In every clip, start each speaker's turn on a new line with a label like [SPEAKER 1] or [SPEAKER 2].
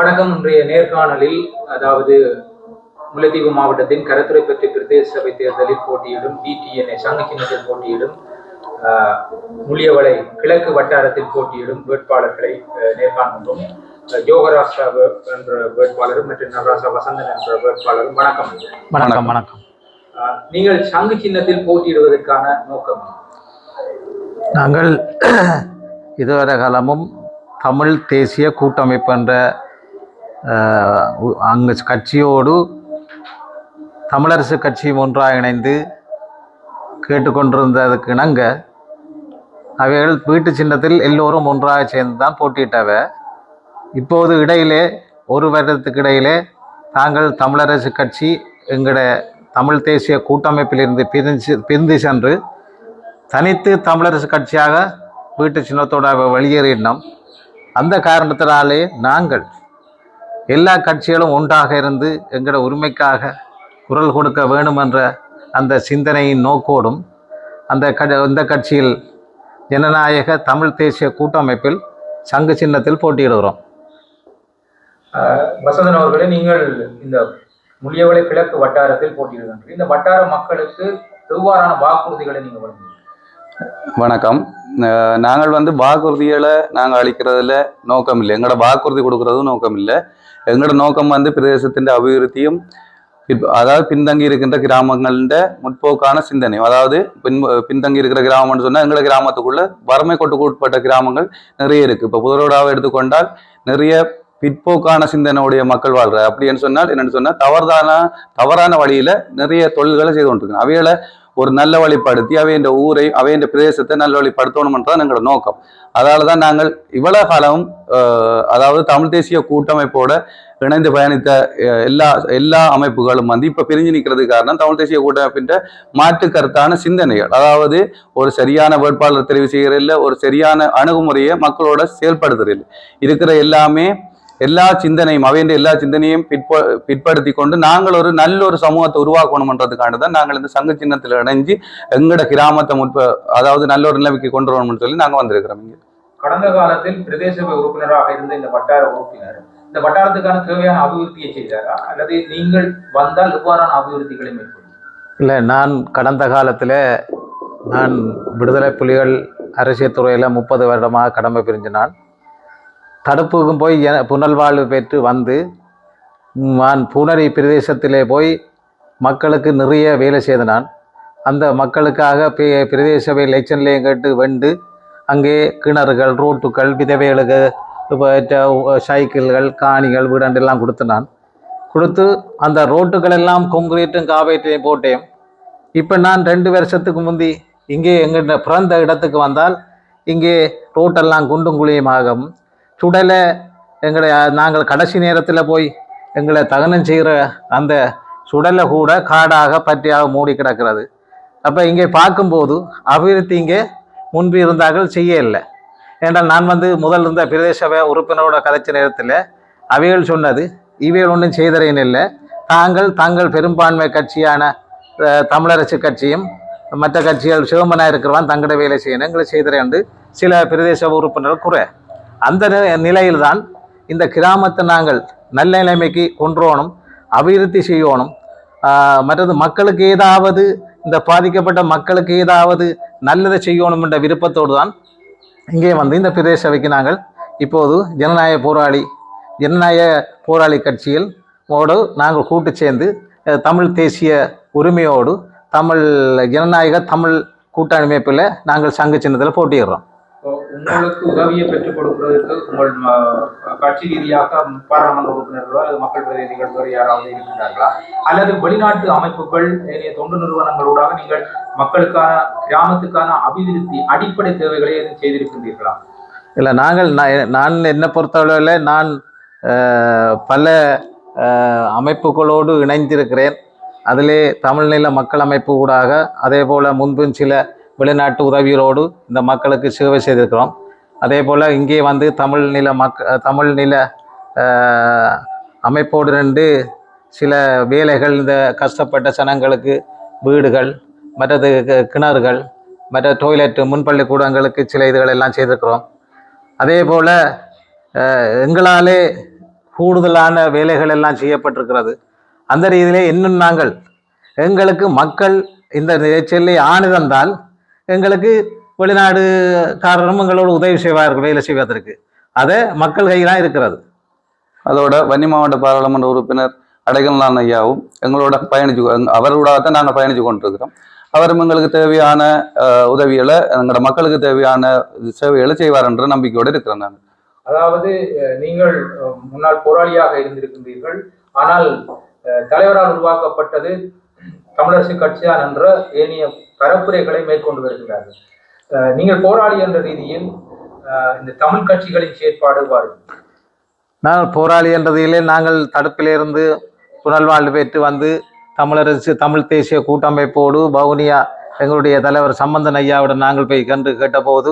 [SPEAKER 1] வணக்கம் இன்றைய நேர்காணலில் அதாவது முல்லைத்தீவு மாவட்டத்தின் கரத்துறை பற்றி பிரதேச சபை தேர்தலில் போட்டியிடும் டிடிஎன்ஏ சங்க சின்னத்தில் போட்டியிடும் முள்ளியவளை கிழக்கு வட்டாரத்தில் போட்டியிடும் வேட்பாளர்களை நேர்காண்கின்றோம் வே- என்ற வேட்பாளரும் மற்றும் நடராசா வசந்தன் என்ற வேட்பாளரும் வணக்கம்.
[SPEAKER 2] வணக்கம் வணக்கம்.
[SPEAKER 1] நீங்கள் சங்கு சின்னத்தில் போட்டியிடுவதற்கான நோக்கம்?
[SPEAKER 2] நாங்கள் இதுவரை காலமும் தமிழ் தேசிய கூட்டமைப்பு என்ற அங்கு கட்சியோடு தமிழரசு கட்சியும் ஒன்றாக இணைந்து கேட்டுக்கொண்டிருந்ததுக்கு இணங்க அவைகள் வீட்டு சின்னத்தில் எல்லோரும் ஒன்றாக சேர்ந்து தான் போட்டியிட்டவ. இப்போது இடையிலே ஒரு வருடத்துக்கு இடையிலே தாங்கள் தமிழரசு கட்சி எங்களோட தமிழ் தேசிய கூட்டமைப்பிலிருந்து பிரிஞ்சு பிரிந்து சென்று தனித்து தமிழரசு கட்சியாக வீட்டு சின்னத்தோட வெளியேறினோம். அந்த காரணத்தினாலே நாங்கள் எல்லா கட்சிகளும் ஒன்றாக இருந்து எங்களோட உரிமைக்காக குரல் கொடுக்க வேண்டும் என்ற அந்த சிந்தனையின் நோக்கோடும் அந்த க இந்த கட்சியில் ஜனநாயக தமிழ் தேசிய கூட்டமைப்பில் சங்கு சின்னத்தில் போட்டியிடுகிறோம்.
[SPEAKER 1] ஆஹ், வசந்தன் அவர்களே நீங்கள் இந்த முள்ளியவளை கிழக்கு வட்டாரத்தில் போட்டியிடுகின்றீர்கள். இந்த வட்டார மக்களுக்கு எவ்வாறான வாக்குறுதிகளை நீங்க வழங்குவீங்க
[SPEAKER 3] வணக்கம். அஹ் நாங்கள் வந்து வாக்குறுதிகளை நாங்கள் அளிக்கிறதுல நோக்கம் இல்லை எங்களோட வாக்குறுதி கொடுக்கறதும் நோக்கம் இல்லை எங்களோட நோக்கம் வந்து பிரதேசத்தின் அபிவிருத்தியும் அதாவது பின்தங்கி இருக்கின்ற கிராமங்களின் முற்போக்கான சிந்தனை அதாவது பின் பின்தங்கி இருக்கிற கிராமம்னு சொன்னால் எங்களோட கிராமத்துக்குள்ள வறுமை கொட்டுக்கு உட்பட்ட கிராமங்கள் நிறைய இருக்கு. இப்போ புதரோடாவை எடுத்துக்கொண்டால் நிறைய பிற்போக்கான சிந்தனையுடைய மக்கள் வாழ்ற அப்படின்னு சொன்னால் என்னென்னு சொன்னால் தவறான தவறான வழியில நிறைய தொழில்களை செய்து கொண்டிருக்கணும் அவைகளை ஒரு நல்ல வழிப்படுத்தி அவை ஊரை அவை பிரதேசத்தை நல்ல வழிப்படுத்தணும்ன்றதான் எங்களோட நோக்கம். அதால தான் நாங்கள் இவ்வளவு காலம் அதாவது தமிழ் தேசிய கூட்டமைப்போட இணைந்து பயணித்த எல்லா எல்லா அமைப்புகளும் வந்து இப்போ பிரிஞ்சு நிற்கிறதுக்கு காரணம் தமிழ் தேசிய கூட்டமைப்பின் மாற்று கருத்தான சிந்தனைகள். அதாவது ஒரு சரியான வேட்பாளர் தெரிவு செய்கிறதில்ல ஒரு சரியான அணுகுமுறையை மக்களோட செயல்படுத்துறதில்லை. இருக்கிற எல்லாமே எல்லா சிந்தனையும் அவையின் எல்லா சிந்தனையும் பிற்ப பிற்படுத்தி கொண்டு நாங்கள் ஒரு நல்ல ஒரு சமூகத்தை உருவாக்கணும்ன்றதுக்காக தான் நாங்கள் இந்த சங்க சின்னத்தில் இணைஞ்சு எங்கட கிராமத்தை முற்ப அதாவது நல்ல ஒரு நிலைமைக்கு கொண்டு வரணும்னு சொல்லி நாங்கள் வந்திருக்கிறோம் இங்கே.
[SPEAKER 1] கடந்த காலத்தில் பிரதேச உறுப்பினராக இருந்த இந்த வட்டார உறுப்பினர் இந்த வட்டாரத்துக்கான தேவையான அபிவிருத்தியை செய்தாரா? அல்லது நீங்கள் வந்தால் எவ்வாறான அபிவிருத்திகளை மேற்கொள்ளும்
[SPEAKER 2] இல்லை நான் கடந்த காலத்தில் நான் விடுதலை புலிகள் அரசியல் துறையில் முப்பது வருடமாக கடமை புரிஞ்ச நான். தடுப்புக்கும் போய் எ- புனர்வாழ்வு பெற்று வந்து நான் பூனரி பிரதேசத்திலே போய் மக்களுக்கு நிறைய வேலை செய்த நான். அந்த மக்களுக்காக பே- பிரதேச சபை எலெக்ஷன்லேயும் கேட்டு வெண்டு அங்கே கிணறுகள் ரோட்டுகள் விதவைகளுக்கு இப்போ சைக்கிள்கள் காணிகள் வீடண்டெல்லாம் கொடுத்து நான் கொடுத்து அந்த ரோட்டுகள் எல்லாம் கொங்கிரீட்டும் காவேட்டையும் போட்டேன். இப்போ நான் ரெண்டு வருஷத்துக்கு முந்தி இங்கே எங்கள் பிறந்த இடத்துக்கு வந்தால் இங்கே ரோட்டெல்லாம் குண்டும் குழியுமாகும். சுடலை எங்களை நாங்கள் கடைசி நேரத்தில் போய் எங்களை தகனம் செய்கிற அந்த சுடலை கூட காடாக பற்றியாக மூடி கிடக்கிறது. அப்போ இங்கே பார்க்கும்போது அபிவிருத்தி இங்கே முன்பு இருந்தார்கள் செய்ய இல்லை ஏன்றால் நான் வந்து முதல் இருந்த பிரதேச உறுப்பினரோட கதைச்ச நேரத்தில் அவைகள் சொன்னது இவைகள் ஒன்றும் செய்தறேன் இல்லை. தாங்கள் தாங்கள் பெரும்பான்மை கட்சியான தமிழரசு கட்சியும் மற்ற கட்சிகள் சிவமனா இருக்கிறவன் தங்கட வேலை செய்யணும் எங்களை செய்தறேன் என்று சில பிரதேச உறுப்பினர்கள் குறை. அந்த நிலையில்தான் இந்த கிராமத்தை நாங்கள் நல்ல நிலைமைக்கு கொண்டு அபிவிருத்தி செய்யணும். மற்றது மக்களுக்கு ஏதாவது இந்த பாதிக்கப்பட்ட மக்களுக்கு ஏதாவது நல்லதை செய்யணும் என்ற விருப்பத்தோடு தான் இங்கே வந்து இந்த பிரதேச சபைக்கு நாங்கள் இப்போது ஜனநாயக போராளி ஜனநாயக போராளி கட்சியில் ஓடு நாங்கள் கூட்டு சேர்ந்து தமிழ் தேசிய உரிமையோடு தமிழ் ஜனநாயக தமிழ் கூட்டமைப்பில் நாங்கள் சங்க சின்னத்தில் போட்டியிடுறோம்.
[SPEAKER 1] உங்களுக்கு உதவியை பெற்றுக் கொடுப்பதற்கு உங்கள் கட்சி ரீதியாக பாராளுமன்ற உறுப்பினர்களோ அல்லது மக்கள் பிரதிநிதிகள் வேறு யாராவது இருக்கின்றார்களா? அல்லது வெளிநாட்டு அமைப்புகள் ஏனைய தொண்டு நிறுவனங்களூடாக நீங்கள் மக்களுக்கான கிராமத்துக்கான அபிவிருத்தி அடிப்படை தேவைகளை எதுவும் செய்திருக்கின்றீர்களா?
[SPEAKER 2] இல்லை நாங்கள் நான் நான் என்னை பொறுத்தளவில் நான் பல அமைப்புகளோடு இணைந்திருக்கிறேன். அதிலே தமிழ்நில மக்கள் அமைப்பு ஊடாக அதே போல் முன்பும் சில வெளிநாட்டு உதவியோடு இந்த மக்களுக்கு சேவை செய்திருக்கிறோம். அதே போல் இங்கே வந்து தமிழ் நில மக் தமிழ் நில அமைப்போடு ரெண்டு சில வேலைகள் இந்த கஷ்டப்பட்ட சனங்களுக்கு வீடுகள் மற்றது கிணறுகள் மற்ற டொய்லெட்டு முன்பள்ளிக்கூடங்களுக்கு சில இதுகள் எல்லாம் செய்திருக்கிறோம். அதே போல் எங்களாலே கூடுதலான வேலைகள் எல்லாம் செய்யப்பட்டிருக்கிறது. அந்த ரீதியிலே இன்னும் நாங்கள் எங்களுக்கு மக்கள் இந்த நிகழ்ச்சியிலே ஆணிதந்தால் எங்களுக்கு வெளிநாடு காரணம் எங்களோடு உதவி செய்வார்கள் வேலை செய்வதற்கு. அதை மக்கள் கையில் இருக்கிறது.
[SPEAKER 3] அதோட வன்னி மாவட்ட பாராளுமன்ற உறுப்பினர் அடைக்கலான் ஐயாவும் எங்களோட பயணிச்சு எங்க- அவரோட தான் நாங்கள் பயணிச்சு கொண்டிருக்கிறோம். அவரும் எங்களுக்கு தேவையான அஹ், உதவிகளை எங்களோட மக்களுக்கு தேவையான சேவைகளை செய்வார் என்ற நம்பிக்கையோடு இருக்கிறேன் நான்
[SPEAKER 1] அதாவது நீங்கள் முன்னாள் போராளியாக இருந்திருக்கின்றீர்கள். ஆனால் தலைவரால் உருவாக்கப்பட்டது தமிழரசு கட்சியார் என்ற ஏனைய பரப்புரைகளை மேற்கொண்டு வருகிறார்கள் நீங்கள் போராளி என்ற ரீதியில் இந்த தமிழ் கட்சிகளின் செயற்பாடு நாங்கள்
[SPEAKER 2] நான் போராளி என்றதிலே நாங்கள் தடுப்பிலிருந்து புனல்வாழ்வு பெற்று வந்து தமிழரசு தமிழ் தேசிய கூட்டமைப்போடு வவுனியா எங்களுடைய தலைவர் சம்பந்தன் ஐயாவுடன் நாங்கள் போய் கண்டு கேட்டபோது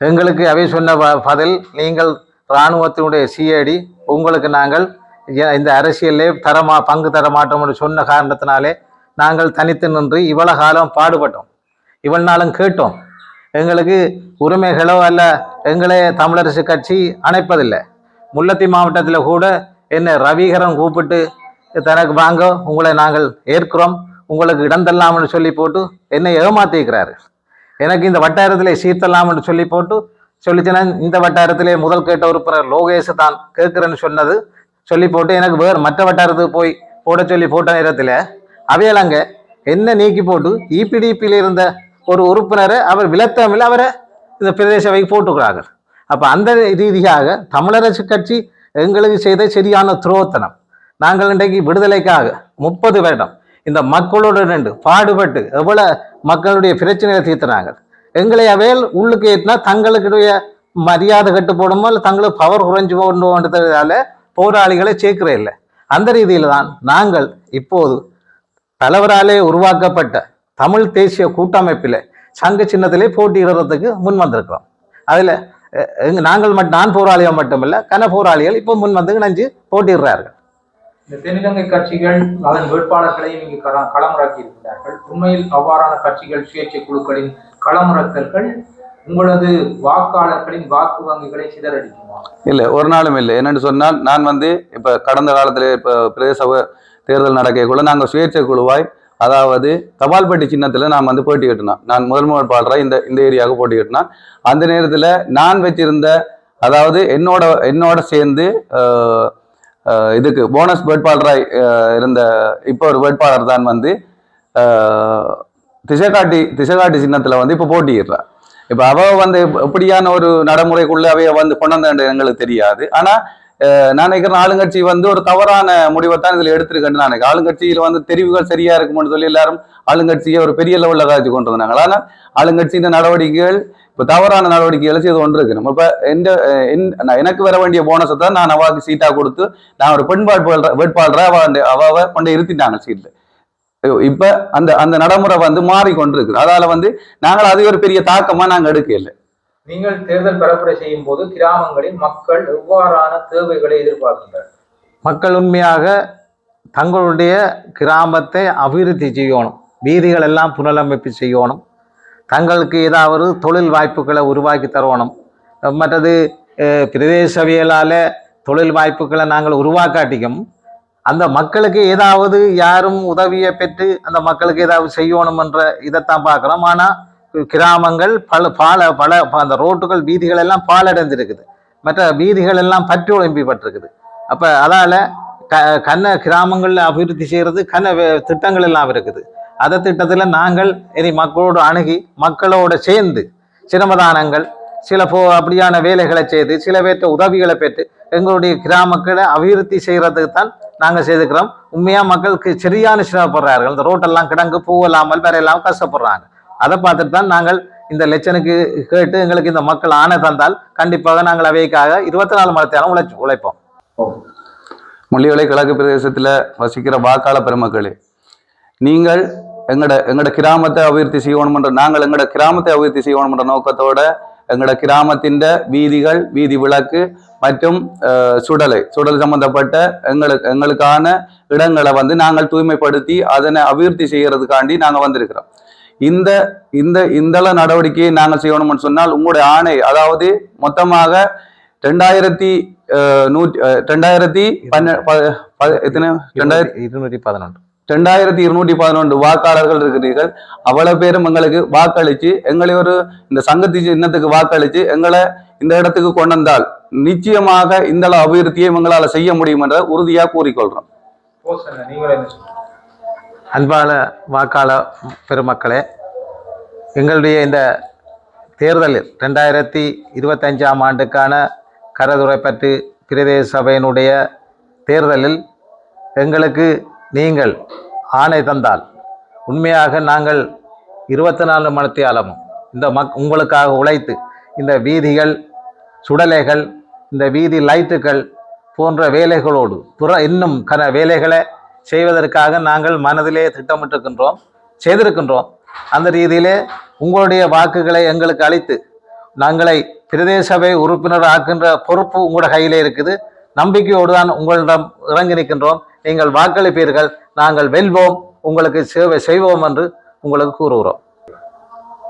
[SPEAKER 2] எங்களுக்கு அவை சொன்ன ப- பதில் நீங்கள் இராணுவத்தினுடைய சிஐடி உங்களுக்கு நாங்கள் இந்த அரசியலே தரமா பங்கு தர மாட்டோம் என்று சொன்ன காரணத்தினாலே நாங்கள் தனித்து நின்று இவ்வளோ காலம் பாடுபட்டோம். இவ்வளோ நாளும் கேட்டோம். எங்களுக்கு உரிமைகளோ அல்ல எங்களே தமிழரசு கட்சி அணைப்பதில்லை. முல்லத்தி மாவட்டத்தில் கூட என்ன ரவிகரன் கூப்பிட்டு தனக்கு வாங்க உங்களை நாங்கள் ஏற்கிறோம். உங்களுக்கு இடம் தரலாம்னு சொல்லி போட்டு என்னை ஏமாத்திக்கிறாரு. எனக்கு இந்த வட்டாரத்திலே சீர்த்தலாம்னு சொல்லி போட்டு சொல்லிச்சுன்னா இந்த வட்டாரத்திலே முதல் கேட்ட உறுப்பினர் லோகேஷ் தான் கேட்குறேன்னு சொன்னது. சொல்லி போட்டு எனக்கு வேறு மற்ற வட்டாரத்துக்கு போய் போட சொல்லி போட்ட நேரத்தில் அவையலாங்க என்ன நீக்கி போட்டு இபிடிபியில் இருந்த ஒரு உறுப்பினரை அவர் விலத்தாமல் அவரை இந்த பிரதேச சபைக்கு போட்டுக்கிறார்கள். அப்போ அந்த ரீதியாக தமிழரசு கட்சி எங்களுக்கு செய்த சரியான துரோத்தனம் நாங்கள் இன்றைக்கு விடுதலைக்காக முப்பது வருடம் இந்த மக்களோடு நின்று பாடுபட்டு எவ்வளோ மக்களுடைய பிரச்சனைகளை தீர்த்துனாங்க எங்களை அவையில் உள்ளுக்கு ஏற்றினா தங்களுக்குடைய மரியாதை கட்டு போடுமோ இல்லை தங்களுக்கு பவர் குறைஞ்சு போகணுன்றதால போராளிகளை சேர்க்கிற இல்லை. அந்த ரீதியில் தான் நாங்கள் இப்போது தலைவராலே உருவாக்கப்பட்ட தமிழ் தேசிய கூட்டமைப்பில் சங்க சின்னத்திலே போட்டியிடுறதுக்கு முன் வந்திருக்கிறோம். அதில் எங்க நாங்கள் மட்டும் நான் போராளிகள் மட்டுமல்ல கன போராளிகள் இப்போ முன் வந்து இணைஞ்சு போட்டியிடுறார்கள்.
[SPEAKER 1] இந்த தென்னிலங்கை கட்சிகள் அதன் வேட்பாளர்களையும் இங்கு களமிறக்கி இருக்கிறார்கள் உண்மையில் அவ்வாறான கட்சிகள் சுயேட்சை குழுக்களின் களமிறக்கல்கள் உங்களது வாக்காளர்களின் வாக்கு வங்கிகளை சிதறடிக்குமா?
[SPEAKER 3] இல்லை ஒரு நாளும் இல்லை. என்னென்னு சொன்னால் நான் வந்து இப்போ கடந்த காலத்தில் இப்போ பிரதேச தேர்தல் நடக்கக்குள்ள நாங்கள் சுயேட்சை குழுவாய் அதாவது தபால்பட்டி சின்னத்தில் நான் வந்து போட்டி கட்டினேன். நான் முதல் வேட்பாளராக இந்த இந்த ஏரியாவுக்கு போட்டி கட்டினேன். அந்த நேரத்தில் நான் வச்சிருந்த அதாவது என்னோட என்னோட சேர்ந்து இதுக்கு போனஸ் வேட்பாளராய் இருந்த இப்போ ஒரு வேட்பாளர் தான் வந்து திசைக்காட்டி திசைகாட்டி திசைகாட்டி சின்னத்தில் வந்து இப்போ போட்டியிடுறா இப்போ அவ வந்து எப்படியான ஒரு நடைமுறைக்குள்ள அவைய வந்து கொண்டு வந்தேன் எங்களுக்கு தெரியாது. ஆனா நான் நினைக்கிறேன் ஆளுங்கட்சி வந்து ஒரு தவறான முடிவை தான் இதுல எடுத்திருக்கேன்னு நான் ஆளுங்கட்சியில் ஆளுங்கட்சியில வந்து தெரிவுகள் சரியா இருக்கும்னு சொல்லி எல்லாரும் ஆளுங்கட்சியை ஒரு பெரிய லெவல்ல காய்ச்சி கொண்டு வந்தாங்க. ஆனால் ஆளுங்கட்சியின் நடவடிக்கைகள் இப்போ தவறான நடவடிக்கைகளை செய்து கொண்டுருக்கு நம்ம இப்போ எந்த என்- நான் எனக்கு வர வேண்டிய போனஸை தான் நான் அவாவுக்கு சீட்டா கொடுத்து நான் ஒரு பெண் வேட்பாளராக அவ அவ கொண்டு இருத்திட்டாங்க சீட்டு இப்ப அந்த அந்த நடைமுறை வந்து மாறிக்கொண்டிருக்கு அதால வந்து நாங்கள் அது ஒரு பெரிய தாக்கமா நாங்க எடுக்கல.
[SPEAKER 1] நீங்கள் தேர்தல் பரப்புரை செய்யும் போது கிராமங்களில் மக்கள் எவ்வாறான தேவைகளை எதிர்பார்க்கின்றனர்?
[SPEAKER 2] மக்கள் உண்மையாக தங்களுடைய கிராமத்தை அபிவிருத்தி செய்யணும். வீதிகள் எல்லாம் புனரமைப்பு செய்யணும். தங்களுக்கு ஏதாவது தொழில் வாய்ப்புகளை உருவாக்கி தரணும். மற்றது பிரதேசவியலால் தொழில் வாய்ப்புகளை நாங்கள் உருவாக்காட்டிக்கும் அந்த மக்களுக்கு ஏதாவது யாரும் உதவியை பெற்று அந்த மக்களுக்கு ஏதாவது செய்யணும் என்ற இதைத்தான் பார்க்குறோம். ஆனால் கிராமங்கள் பல பால பல அந்த ரோட்டுகள் வீதிகள் எல்லாம் பாலடைந்திருக்குது மற்ற வீதிகள் எல்லாம் பற்றி ஒழும்பிப்பட்டிருக்குது அப்போ அதால் க கண்ண கிராமங்களில் அபிவிருத்தி செய்கிறது கண்ண வே- திட்டங்கள் எல்லாம் இருக்குது. அந்த திட்டத்தில் நாங்கள் இனி மக்களோடு அணுகி மக்களோட சேர்ந்து சிரமதானங்கள் சில போ அப்படியான வேலைகளை செய்து சில பேர்த்த உதவிகளை பெற்று எங்களுடைய கிராமக்களை அபிவிருத்தி செய்கிறதுக்கு தான் நாங்கள் செய்துக்கிறோம். உண்மையாக மக்களுக்கு சரியான சிரமப்படுறார்கள் இந்த ரோட்டெல்லாம் கிடங்கு பூவலாமல் வேற எல்லாம் கஷ்டப்படுறாங்க. அதை பார்த்துட்டு தான் நாங்கள் இந்த லட்சனுக்கு கேட்டு எங்களுக்கு இந்த மக்கள் ஆணை தந்தால் கண்டிப்பாக நாங்கள் அவைக்காக இருபத்தி நாலு மணி நேரம் உழைச்சு உழைப்போம்.
[SPEAKER 3] முள்ளிவளை கிழக்கு பிரதேசத்துல வசிக்கிற வாக்காள பெருமக்களே நீங்கள் எங்கட எங்களோட கிராமத்தை அபிவிருத்தி செய்யணும்ன்ற நாங்கள் எங்களோட கிராமத்தை அபிவிருத்தி செய்யணும்ன்ற நோக்கத்தோட எங்களோட கிராமத்தின் வீதிகள் வீதி விளக்கு மற்றும் சுடலை. சுடல் சம்பந்தப்பட்ட எங்களுக்கு எங்களுக்கான இடங்களை வந்து நாங்கள் தூய்மைப்படுத்தி அதனை அபிவிருத்தி செய்யறதுக்காண்டி நாங்க வந்திருக்கிறோம். இந்த இந்த இந்த நடவடிக்கையை நாங்கள் செய்யணும்னு சொன்னால் உங்களுடைய ஆணை அதாவது மொத்தமாக ரெண்டாயிரத்தி நூற்றி ரெண்டாயிரத்தி பன்ன எத்தனை? ரெண்டாயிரத்தி
[SPEAKER 2] இருநூற்றி பதினொன்று.
[SPEAKER 3] ரெண்டாயிரத்தி இருநூற்றி பதினொன்று வாக்காளர்கள் இருக்கிறீர்கள் அவ்வளவு பேரும் எங்களுக்கு வாக்களிச்சு எங்களை ஒரு இந்த சங்கத்தி சின்னத்துக்கு வாக்களிச்சு எங்களை இந்த இடத்துக்கு கொண்டு வந்தால் நிச்சயமாக இந்த அபிவிருத்தியை எங்களால் செய்ய முடியும் என்ற உறுதியாக
[SPEAKER 1] சொல்றீங்க?
[SPEAKER 2] அன்பான வாக்காள பெருமக்களே எங்களுடைய இந்த தேர்தலில் ரெண்டாயிரத்தி இருபத்தஞ்சாம் ஆண்டுக்கான கரதுரைப்பற்று பிரதேச சபையினுடைய தேர்தலில் எங்களுக்கு நீங்கள் ஆணை தந்தால் உண்மையாக நாங்கள் இருபத்தி நாலு மணித்தியாலமும் இந்த மக் உங்களுக்காக உழைத்து இந்த வீதிகள் சுடலைகள் இந்த வீதி லைட்டுகள் போன்ற வேலைகளோடு புற இன்னும் கன வேலைகளை செய்வதற்காக நாங்கள் மனதிலே திட்டமிட்டிருக்கின்றோம் செய்திருக்கின்றோம். அந்த ரீதியிலே உங்களுடைய வாக்குகளை எங்களுக்கு அளித்து நாங்களை பிரதேச சபை உறுப்பினர் ஆக்கின்ற பொறுப்பு உங்களோட கையிலே இருக்குது. நம்பிக்கையோடு தான் உங்களிடம் இறங்கி நிற்கின்றோம். நீங்கள் வாக்களிப்பீர்கள். நாங்கள் வெல்வோம். உங்களுக்கு சேவை செய்வோம் என்று உங்களுக்கு கூறுகிறோம்.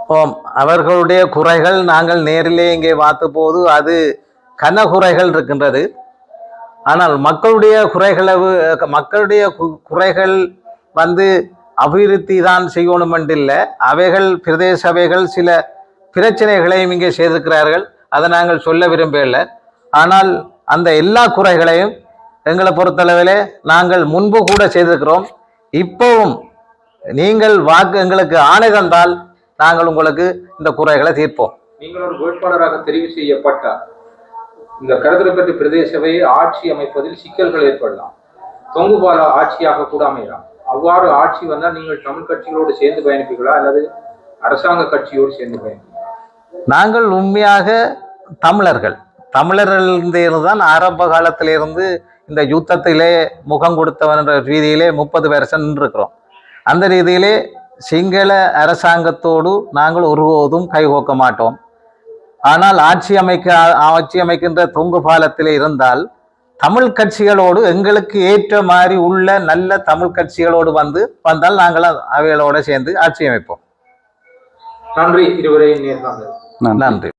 [SPEAKER 2] ஓம். அவர்களுடைய குறைகள் நாங்கள் நேரிலே இங்கே பார்த்தபோது அது கன குறைகள் இருக்கின்றது. ஆனால் மக்களுடைய குறைகளவு மக்களுடைய கு- குறைகள் வந்து அபிவிருத்தி தான் செய்யணும் இல்லை அவைகள் பிரதேச சபைகள் சில பிரச்சனைகளையும் இங்கே செய்திருக்கிறார்கள். அதை நாங்கள் சொல்ல விரும்பவில்லை. ஆனால் அந்த எல்லா குறைகளையும் எங்களை பொறுத்தளவிலே நாங்கள் முன்பு கூட செய்திருக்கிறோம். இப்போவும் நீங்கள் வாக்கு எங்களுக்கு ஆணை தந்தால் நாங்கள் உங்களுக்கு இந்த குறைகளை தீர்ப்போம்.
[SPEAKER 1] நீங்கள் ஒரு வேட்பாளராக தெரிவு செய்யப்பட்டால் இந்த கருத்துரைப்பட்டு பிரதேச சபையை ஆட்சி அமைப்பதில் சிக்கல்கள் ஏற்படலாம். தொங்குபால ஆட்சியாக கூட அமையலாம். அவ்வாறு ஆட்சி வந்தால் நீங்கள் தமிழ் கட்சிகளோடு சேர்ந்து பயணிப்பீர்களா? அல்லது அரசாங்க கட்சியோடு சேர்ந்து பயணிப்பீங்களா
[SPEAKER 2] நாங்கள் உண்மையாக தமிழர்கள். தமிழர்களிருந்து தான் ஆரம்ப காலத்திலிருந்து இந்த யுத்தத்திலே முகம் கொடுத்தவன் என்ற ரீதியிலே முப்பது வருஷம் நின்றிருக்கிறோம் அந்த ரீதியிலே சிங்கள அரசாங்கத்தோடு நாங்கள் ஒருபோதும் கைகோக்க மாட்டோம். ஆனால் ஆட்சி அமைக்க ஆட்சி அமைக்கின்ற தொங்கு பாலத்திலே இருந்தால் தமிழ் கட்சிகளோடு எங்களுக்கு ஏற்ற மாதிரி உள்ள நல்ல தமிழ் கட்சிகளோடு வந்து வந்தால் நாங்கள் அவைகளோடு சேர்ந்து ஆட்சி அமைப்போம்.
[SPEAKER 1] நன்றி. இருவரையும்
[SPEAKER 2] நன்றி.